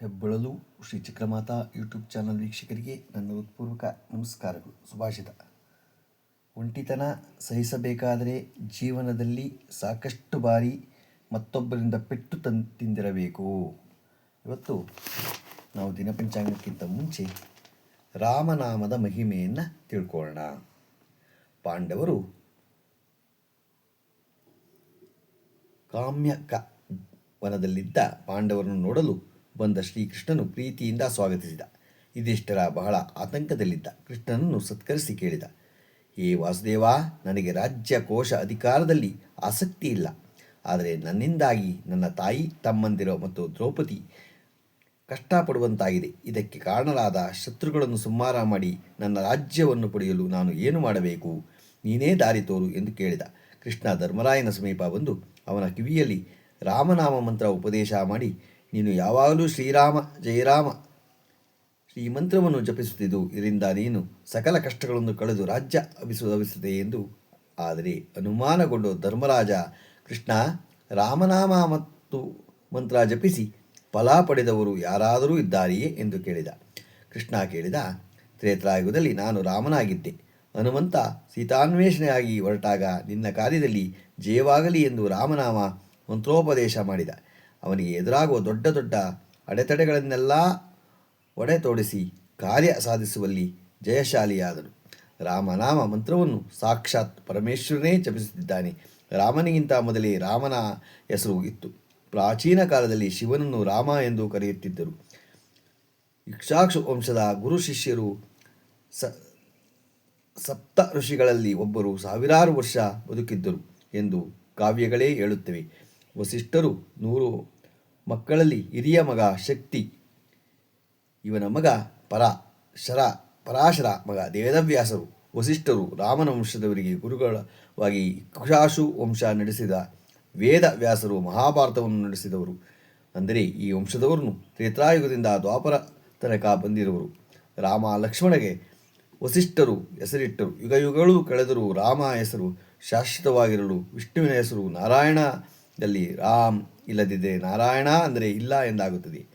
ಹೆಬ್ಬಳಲು Shri Chakramata YouTube channel ವೀಕ್ಷಕರಿಗೆ ನನ್ನ ಹೃತ್ಪೂರ್ವಕ ನಮಸ್ಕಾರಗಳು. ಸುಭಾಷಿತ. ಒಂಟಿತನ ಸಹಿಸಬೇಕಾದರೆ ಜೀವನದಲ್ಲಿ ಸಾಕಷ್ಟು ಬಾರಿ ಮತ್ತೊಬ್ಬರಿಂದ ಪೆಟ್ಟು ತನ್ ತಿಂದಿರಬೇಕು. ಇವತ್ತು ನಾವು ದಿನಪಂಚಾಂಗಕ್ಕಿಂತ ಮುಂಚೆ ರಾಮನಾಮದ ಮಹಿಮೆಯನ್ನು ತಿಳ್ಕೊಳ್ಳೋಣ. ಪಾಂಡವರು ಕಾಮ್ಯಕ ವನದಲ್ಲಿದ್ದ ಪಾಂಡವರನ್ನು ನೋಡಲು ಬಂದ ಶ್ರೀಕೃಷ್ಣನು ಪ್ರೀತಿಯಿಂದ ಸ್ವಾಗತಿಸಿದ. ಇದಿಷ್ಟರ ಬಹಳ ಆತಂಕದಲ್ಲಿದ್ದ. ಕೃಷ್ಣನನ್ನು ಸತ್ಕರಿಸಿ ಕೇಳಿದ. ಏ ವಾಸುದೇವ, ನನಗೆ ರಾಜ್ಯ ಕೋಶ ಅಧಿಕಾರದಲ್ಲಿ ಆಸಕ್ತಿ ಇಲ್ಲ. ಆದರೆ ನನ್ನಿಂದಾಗಿ ನನ್ನ ತಾಯಿ, ತಮ್ಮಂದಿರ ಮತ್ತು ದ್ರೌಪದಿ ಕಷ್ಟಪಡುವಂತಾಗಿದೆ. ಇದಕ್ಕೆ ಕಾರಣರಾದ ಶತ್ರುಗಳನ್ನು ಸಂಹಾರ ಮಾಡಿ ನನ್ನ ರಾಜ್ಯವನ್ನು ಪಡೆಯಲು ನಾನು ಏನು ಮಾಡಬೇಕು? ನೀನೇ ದಾರಿ ತೋರು ಎಂದು ಕೇಳಿದ. ಕೃಷ್ಣ ಧರ್ಮರಾಯನ ಸಮೀಪ ಬಂದು ಅವನ ಕಿವಿಯಲ್ಲಿ ರಾಮನಾಮ ಮಂತ್ರ ಉಪದೇಶ ಮಾಡಿ ನೀನು ಯಾವಾಗಲೂ ಶ್ರೀರಾಮ, ಜಯರಾಮ, ಶ್ರೀಮಂತ್ರವನ್ನು ಜಪಿಸುತ್ತಿದ್ದು, ಇದರಿಂದ ನೀನು ಸಕಲ ಕಷ್ಟಗಳನ್ನು ಕಳೆದು ರಾಜ್ಯ ಅಭಿಸು ಲಭಿಸುತ್ತದೆ ಎಂದು. ಆದರೆ ಅನುಮಾನಗೊಂಡು ಧರ್ಮರಾಜ ಕೃಷ್ಣ ರಾಮನಾಮ ಮತ್ತು ಮಂತ್ರ ಜಪಿಸಿ ಫಲ ಪಡೆದವರು ಯಾರಾದರೂ ಇದ್ದಾರೆಯೇ ಎಂದು ಕೇಳಿದ. ಕೃಷ್ಣ ಕೇಳಿದ, ತ್ರೇತ್ರಾಯುಗದಲ್ಲಿ ನಾನು ರಾಮನಾಗಿದ್ದೆ. ಹನುಮಂತ ಸೀತಾನ್ವೇಷಣೆಯಾಗಿ ಹೊರಟಾಗ ನಿನ್ನ ಕಾರ್ಯದಲ್ಲಿ ಜಯವಾಗಲಿ ಎಂದು ರಾಮನಾಮ ಮಂತ್ರೋಪದೇಶ ಮಾಡಿದ. ಅವನಿಗೆ ಎದುರಾಗುವ ದೊಡ್ಡ ದೊಡ್ಡ ಅಡೆತಡೆಗಳನ್ನೆಲ್ಲ ಒಡೆ ತೋಡಿಸಿ ಕಾರ್ಯ ಸಾಧಿಸುವಲ್ಲಿ ಜಯಶಾಲಿಯಾದನು. ರಾಮನಾಮ ಮಂತ್ರವನ್ನು ಸಾಕ್ಷಾತ್ ಪರಮೇಶ್ವರನೇ ಜಪಿಸುತ್ತಿದ್ದಾನೆ. ರಾಮನಿಗಿಂತ ಮೊದಲೇ ರಾಮನ ಹೆಸರು ಇತ್ತು. ಪ್ರಾಚೀನ ಕಾಲದಲ್ಲಿ ಶಿವನನ್ನು ರಾಮ ಎಂದು ಕರೆಯುತ್ತಿದ್ದರು. ಇಕ್ಷಾಕ್ಷ ವಂಶದ ಗುರು ಶಿಷ್ಯರು ಸ, ಸಪ್ತ ಋಷಿಗಳಲ್ಲಿ ಒಬ್ಬರು ಸಾವಿರಾರು ವರ್ಷ ಬದುಕಿದ್ದರು ಎಂದು ಕಾವ್ಯಗಳೇ ಹೇಳುತ್ತವೆ. ವಸಿಷ್ಠರು ನೂರು ಮಕ್ಕಳಲ್ಲಿ ಹಿರಿಯ ಮಗ ಶಕ್ತಿ, ಇವನ ಮಗ ಪರ, ಶರ, ಪರಾಶರ, ಮಗ ದೇವದವ್ಯಾಸರು, ವಸಿಷ್ಠರು, ರಾಮನ ವಂಶದವರಿಗೆ ಗುರುಗಳವಾಗಿ ಕುಶಾಶು ವಂಶ ನಡೆಸಿದ ವೇದ ವ್ಯಾಸರು ಮಹಾಭಾರತವನ್ನು ನಡೆಸಿದವರು. ಅಂದರೆ ಈ ವಂಶದವರನ್ನು ತ್ರೇತಾಯುಗದಿಂದ ದ್ವಾಪರ ತನಕ ಬಂದಿರುವರು. ರಾಮ ಲಕ್ಷ್ಮಣಗೆ ವಸಿಷ್ಠರು ಹೆಸರಿಟ್ಟರು. ಯುಗ ಯುಗಗಳು ಕಳೆದರೂ ರಾಮ ಹೆಸರು ಶಾಶ್ವತವಾಗಿರಲು, ವಿಷ್ಣುವಿನ ಹೆಸರು ನಾರಾಯಣದಲ್ಲಿ ರಾಮ್ ಇಲ್ಲದಿದ್ದರೆ ನಾರಾಯಣ ಅಂದರೆ ಇಲ್ಲ ಎಂದಾಗುತ್ತದೆ.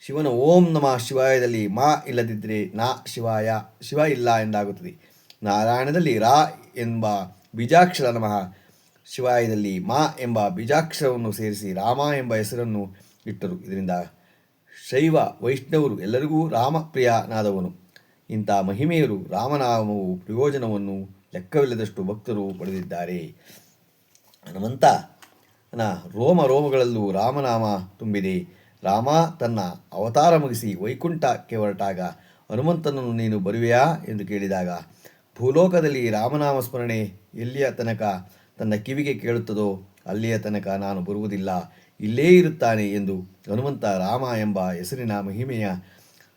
ಶಿವನ ಓಂ ನಮಃ ಶಿವಾಯದಲ್ಲಿ ಮಾ ಇಲ್ಲದಿದ್ದರೆ ನಾ ಶಿವಾಯ, ಶಿವ ಇಲ್ಲ ಎಂದಾಗುತ್ತದೆ. ನಾರಾಯಣದಲ್ಲಿ ರಾ ಎಂಬ ಬೀಜಾಕ್ಷರ ನಮಃ, ಶಿವಾಯದಲ್ಲಿ ಮಾ ಎಂಬ ಬೀಜಾಕ್ಷರವನ್ನು ಸೇರಿಸಿ ರಾಮ ಎಂಬ ಹೆಸರನ್ನು ಇಟ್ಟರು. ಇದರಿಂದ ಶೈವ, ವೈಷ್ಣವರು ಎಲ್ಲರಿಗೂ ರಾಮಪ್ರಿಯನಾದವನು. ಇಂಥ ಮಹಿಮೆಯರು ರಾಮನಾಮವು ಪ್ರಯೋಜನವನ್ನು ಲೆಕ್ಕವಿಲ್ಲದಷ್ಟು ಭಕ್ತರು ಪಡೆದಿದ್ದಾರೆ. ಹನುಮಂತನ ರೋಮ ರೋಮಗಳಲ್ಲೂ ರಾಮನಾಮ ತುಂಬಿದೆ. ರಾಮ ತನ್ನ ಅವತಾರ ಮುಗಿಸಿ ವೈಕುಂಠಕ್ಕೆ ಹೊರಟಾಗ ಹನುಮಂತನನ್ನು ನೀನು ಬರುವೆಯಾ? ಎಂದು ಕೇಳಿದಾಗ, ಭೂಲೋಕದಲ್ಲಿ ರಾಮನಾಮ ಸ್ಮರಣೆ ಎಲ್ಲಿಯ ತನಕ ತನ್ನ ಕಿವಿಗೆ ಕೇಳುತ್ತದೋ, ಅಲ್ಲಿಯ ತನಕ ನಾನು ಬರುವುದಿಲ್ಲ. ಇಲ್ಲೇ ಇರುತ್ತಾನೆ ಎಂದು ಹನುಮಂತ ರಾಮ ಎಂಬ ಹೆಸರಿನ ಮಹಿಮೆಯ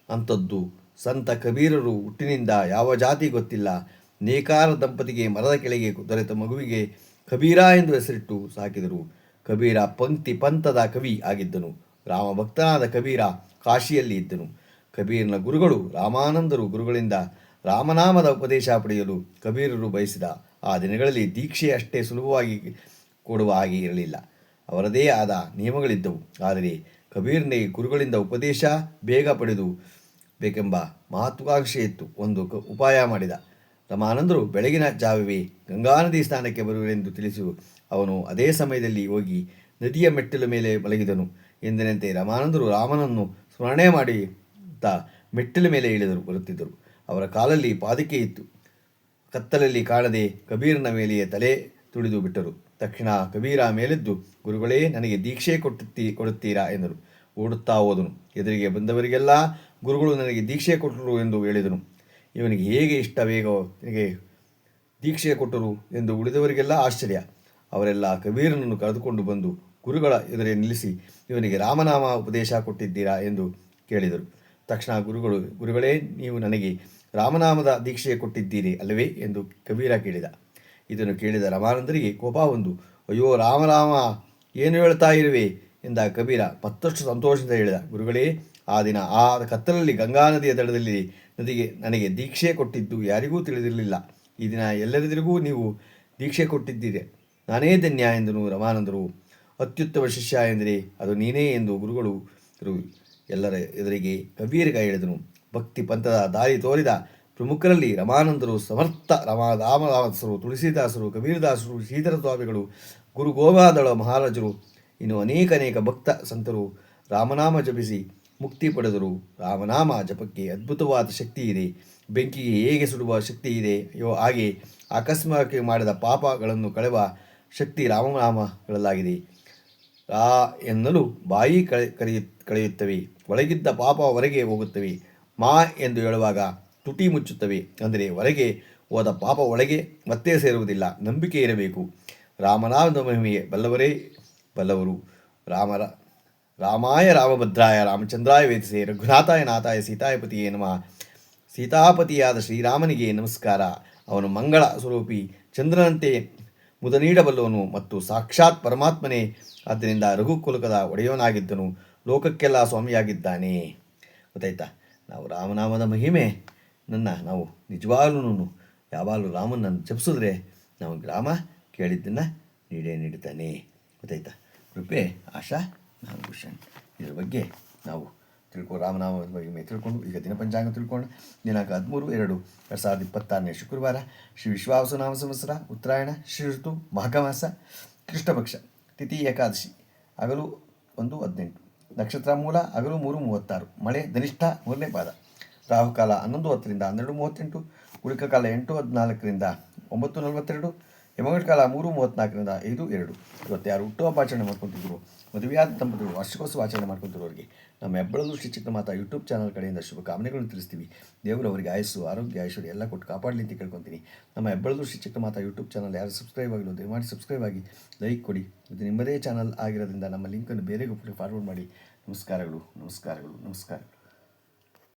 ಅಂಥದ್ದು. ಸಂತ ಕಬೀರರು ಹುಟ್ಟಿನಿಂದ ಯಾವ ಜಾತಿ ಗೊತ್ತಿಲ್ಲ. ನೇಕಾರ ದಂಪತಿಗೆ ಮರದ ಕೆಳಗೆ ದೊರೆತ ಮಗುವಿಗೆ ಕಬೀರ ಎಂದು ಹೆಸರಿಟ್ಟು ಸಾಕಿದರು. ಕಬೀರ ಪಂಕ್ತಿ ಪಂಥದ ಕವಿ ಆಗಿದ್ದನು. ರಾಮ ಭಕ್ತನಾದ ಕಬೀರ ಕಾಶಿಯಲ್ಲಿ ಇದ್ದನು. ಕಬೀರನ ಗುರುಗಳು ರಾಮಾನಂದರು ಗುರುಗಳಿಂದ ರಾಮನಾಮದ ಉಪದೇಶ ಪಡೆಯಲು ಕಬೀರರು ಬಯಸಿದ ಆ ದಿನಗಳಲ್ಲಿ ದೀಕ್ಷೆ ಅಷ್ಟೇ ಸುಲಭವಾಗಿ ಕೊಡುವ ಹಾಗೆ ಇರಲಿಲ್ಲ. ಅವರದೇ ಆದ ನಿಯಮಗಳಿದ್ದವು. ಆದರೆ ಕಬೀರನೇ ಗುರುಗಳಿಂದ ಉಪದೇಶ ಬೇಗ ಪಡೆದು ಬೇಕೆಂಬ ಮಹತ್ವಾಕಾಂಕ್ಷೆ ಇತ್ತು. ಒಂದು ಉಪಾಯ ಮಾಡಿದ. ರಮಾನಂದರು ಬೆಳಗಿನ ಜಾವವೇ ಗಂಗಾ ನದಿ ಸ್ನಾನಕ್ಕೆ ಬರುವರೆಂದು ತಿಳಿಸಿ ಅವನು ಅದೇ ಸಮಯದಲ್ಲಿ ಹೋಗಿ ನದಿಯ ಮೆಟ್ಟಿಲ ಮೇಲೆ ಮಲಗಿದನು. ಎಂದಿನಂತೆ ರಾಮಾನಂದರು ರಾಮನನ್ನು ಸ್ಮರಣೆ ಮಾಡಿ ತಾ ಮೆಟ್ಟಿಲ ಮೇಲೆ ಇಳಿದರು, ಬರುತ್ತಿದ್ದರು. ಅವರ ಕಾಲಲ್ಲಿ ಪಾದಕೆ ಇತ್ತು. ಕತ್ತಲಲ್ಲಿ ಕಾಣದೆ ಕಬೀರನ ಮೇಲೆಯೇ ತಲೆ ತುಳಿದು ಬಿಟ್ಟರು. ತಕ್ಷಣ ಕಬೀರ ಮೇಲೆದ್ದು, ಗುರುಗಳೇ, ನನಗೆ ದೀಕ್ಷೆ ಕೊಟ್ಟುತ್ತಿ, ಕೊಡುತ್ತೀರಾ ಎಂದರು. ಓಡುತ್ತಾ ಹೋದನು. ಎದುರಿಗೆ ಬಂದವರಿಗೆಲ್ಲ ಗುರುಗಳು ನನಗೆ ದೀಕ್ಷೆ ಕೊಟ್ಟರು ಎಂದು ಹೇಳಿದನು. ಇವನಿಗೆ ಹೇಗೆ ಇಷ್ಟ, ಬೇಗ ನನಗೆ ದೀಕ್ಷೆ ಕೊಟ್ಟರು ಎಂದು ಉಳಿದವರಿಗೆಲ್ಲ ಆಶ್ಚರ್ಯ. ಅವರೆಲ್ಲ ಕಬೀರನನ್ನು ಕರೆದುಕೊಂಡು ಬಂದು ಗುರುಗಳ ಎದುರೇ ನಿಲ್ಲಿಸಿ, ಇವನಿಗೆ ರಾಮನಾಮ ಉಪದೇಶ ಕೊಟ್ಟಿದ್ದೀರಾ? ಎಂದು ಕೇಳಿದರು. ತಕ್ಷಣ ಗುರುಗಳು, ಗುರುಗಳೇ, ನೀವು ನನಗೆ ರಾಮನಾಮದ ದೀಕ್ಷೆ ಕೊಟ್ಟಿದ್ದೀರಿ ಅಲ್ಲವೇ? ಎಂದು ಕಬೀರ ಕೇಳಿದ. ಇದನ್ನು ಕೇಳಿದ ರಮಾನಂದರಿಗೆ ಕೋಪ ಒಂದು ಅಯ್ಯೋ, ರಾಮರಾಮ, ಏನು ಹೇಳ್ತಾ ಇರುವೆ? ಎಂದ ಕಬೀರ ಮತ್ತಷ್ಟು ಸಂತೋಷದಿಂದ ಹೇಳಿದ. ಗುರುಗಳೇ, ಆ ದಿನ ಆ ಕತ್ತಲಲ್ಲಿ, ಗಂಗಾ ನದಿಯ ದಡದಲ್ಲಿ ನದಿಗೆ ನನಗೆ ದೀಕ್ಷೆ ಕೊಟ್ಟಿದ್ದು ಯಾರಿಗೂ ತಿಳಿದಿರಲಿಲ್ಲ. ಈ ದಿನ ಎಲ್ಲರಿಗೂ ನೀವು ದೀಕ್ಷೆ ಕೊಟ್ಟಿದ್ದೀರಿ. ನಾನೇ ಧನ್ಯ ಎಂದನು ರಮಾನಂದರು. ಅತ್ಯುತ್ತಮ ಶಿಷ್ಯ ಎಂದರೆ ಅದು ನೀನೇ ಎಂದು ಗುರುಗಳು ಎಲ್ಲರ ಎದುರಿಗೆ ಗಂಭೀರಗ ಹೇಳಿದನು. ಭಕ್ತಿ ಪಂಥದ ದಾರಿ ತೋರಿದ ಪ್ರಮುಖರಲ್ಲಿ ರಮಾನಂದರು, ಸಮರ್ಥ ರಮಾ ರಾಮದಾಸರು, ತುಳಸಿದಾಸರು, ಕಬೀರದಾಸರು ಶ್ರೀಧರ ಸ್ವಾಮಿಗಳು ಗುರು ಗೋವಾದಳ ಮಹಾರಾಜರು, ಇನ್ನು ಅನೇಕ ಅನೇಕ ಭಕ್ತ ಸಂತರು ರಾಮನಾಮ ಜಪಿಸಿ ಮುಕ್ತಿ ಪಡೆದರು. ರಾಮನಾಮ ಜಪಕ್ಕೆ ಅದ್ಭುತವಾದ ಶಕ್ತಿ ಇದೆ. ಬೆಂಕಿಗೆ ಹೇಗೆ ಸುಡುವ ಶಕ್ತಿ ಇದೆ? ಯೋ ಹಾಗೆ ಆಕಸ್ಮಿಕ ಮಾಡಿದ ಪಾಪಗಳನ್ನು ಕಳೆವ ಶಕ್ತಿ ರಾಮನಾಮಗಳಲ್ಲಾಗಿದೆ. ರಾ ಎನ್ನಲು ಬಾಯಿ ಕಳೆಯ ಕಳೆಯುತ್ತವೆ. ಒಳಗಿದ್ದ ಪಾಪ ಹೊರಗೆ ಹೋಗುತ್ತವೆ. ಮಾ ಎಂದು ಹೇಳುವಾಗ ತುಟಿ ಮುಚ್ಚುತ್ತವೆ. ಅಂದರೆ ಹೊರಗೆ ಹೋದ ಪಾಪ ಒಳಗೆ ಮತ್ತೆ ಸೇರುವುದಿಲ್ಲ. ನಂಬಿಕೆ ಇರಬೇಕು. ರಾಮನಾಮದ ಮಹಿಮೆಗೆ ಬಲ್ಲವರೇ ಬಲ್ಲವರು. ರಾಮರ, ರಾಮಾಯ ರಾಮಭದ್ರಾಯ ರಾಮಚಂದ್ರಾಯ ವೇದಿಸೆ ರಘುನಾಥಾಯ ನಾಥಾಯ ಸೀತಾಯಪತಿಯೇ ನಮಃ. ಸೀತಾಪತಿಯಾದ ಶ್ರೀರಾಮನಿಗೆ ನಮಸ್ಕಾರ. ಅವನು ಮಂಗಳ ಸ್ವರೂಪಿ. ಚಂದ್ರನಂತೆ ಮುದ ನೀಡಬಲ್ಲವನು ಮತ್ತು ಸಾಕ್ಷಾತ್ ಪರಮಾತ್ಮನೇ. ಆದ್ದರಿಂದ ರಘುಕುಲಕದ ಒಡೆಯವನಾಗಿದ್ದನು, ಲೋಕಕ್ಕೆಲ್ಲ ಸ್ವಾಮಿಯಾಗಿದ್ದಾನೆ. ಗೊತ್ತಾಯ್ತಾ? ನಾವು ರಾಮನಾಮದ ಮಹಿಮೆ. ನನ್ನ, ನಾವು ನಿಜವಾಗ್ಲೂ ಯಾವಾಗಲೂ ರಾಮನನ್ನು ಜಪಿಸಿದ್ರೆ ನಾವು ರಾಮ ಕೇಳಿದ್ದನ್ನು ನೀಡೇ ನೀಡುತ್ತಾನೆ. ಗೊತ್ತಾಯ್ತಾ? ಕೃಪೆ, ಆಶಾ, ನಾಗಭೂಷಣ್. ಇದರ ಬಗ್ಗೆ ನಾವು ತಿಳ್ಕೊ, ರಾಮನಾಮ ಬಗ್ಗೆ ತಿಳ್ಕೊಂಡು ಈಗ ದಿನಪಂಚಾಂಗ ತಿಳ್ಕೊಂಡು, ದಿನಾಂಕ ಹದಿಮೂರು, ಎರಡು ಎರಡು ಸಾವಿರದ ಇಪ್ಪತ್ತಾರನೇ ಶುಕ್ರವಾರ, ಶ್ರೀ ವಿಶ್ವಾವಸುನಾಮ ಸಂವತ್ಸರ, ಉತ್ತರಾಯಣ, ಶ್ರೀ ಋತು ಮಾಘಮಾಸ ಕೃಷ್ಣಪಕ್ಷ, ತಿಥಿ ಏಕಾದಶಿ, ಹಗಲು ಒಂದು ಹದಿನೆಂಟು, ನಕ್ಷತ್ರ ಮೂಲ, ಹಗಲು ಮೂರು ಮೂವತ್ತಾರು, ಮಳೆ ಧನಿಷ್ಠ ಮೂರನೇ ಪಾದ, ರಾಹುಕಾಲ ಹನ್ನೊಂದು ಹತ್ತರಿಂದ ಹನ್ನೆರಡು ಮೂವತ್ತೆಂಟು ಉಳಿಕ ಕಾಲ ಎಂಟು ಹದಿನಾಲ್ಕರಿಂದ ಒಂಬತ್ತು ನಲವತ್ತೆರಡು ಯಮಗಂಟ ಕಾಲ ಮೂರು ಮೂವತ್ತ್ನಾಲ್ಕರಿಂದ ಐದು ಎರಡು. ಇವತ್ತು ಯಾರು ಹುಟ್ಟುಹಬ್ಬ ಆಚರಣೆ ಮಾಡ್ಕೊತಿದ್ರು, ಮದುವೆಯಾದ ದಂಪತಿಗಳು ವಾರ್ಷಿಕೋತ್ಸವ ಆಚರಣೆ ಮಾಡ್ಕೊತಿರೋರಿಗೆ, ನಮ್ಮ ಹೆಬ್ಬಳಲು ಶ್ರೀ ಚಿಕ್ಕಮಾತ ಯೂಟ್ಯೂಬ್ ಚಾನಲ್ ಕಡೆಯಿಂದ ಶುಭಕಾಮನೆಗಳನ್ನು ತಿಳಿಸ್ತೀವಿ. ದೇವರು ಅವರಿಗೆ ಆಯಸ್ಸು, ಆರೋಗ್ಯ, ಐಶ್ವರ್ಯ ಎಲ್ಲ ಕೊಟ್ಟು ಕಾಪಾಡಲಿ ಅಂತ ಕೇಳ್ಕೊತೀನಿ. ನಮ್ಮ ಹೆಬ್ಬಳಲು ಶ್ರೀ ಚಿಕ್ಕಮಾತ ಯೂಟ್ಯೂಬ್ ಚಾನಲ್ ಯಾರು ಸಬ್ಸ್ಕ್ರೈಬ್ ಆಗಿಲ್ಲ, ದಯಮಾಡಿ ಸಬ್ಸ್ಕ್ರೈಬ್ ಆಗಿ ಲೈಕ್ ಕೊಡಿ. ಇದು ನಿಮ್ಮದೇ ಚಾನಲ್ ಆಗಿರೋದ್ರಿಂದ ನಮ್ಮ ಲಿಂಕನ್ನು ಬೇರೆಗೂ ಫಾರ್ವರ್ಡ್ ಮಾಡಿ. ನಮಸ್ಕಾರಗಳು ನಮಸ್ಕಾರಗಳು ನಮಸ್ಕಾರಗಳು.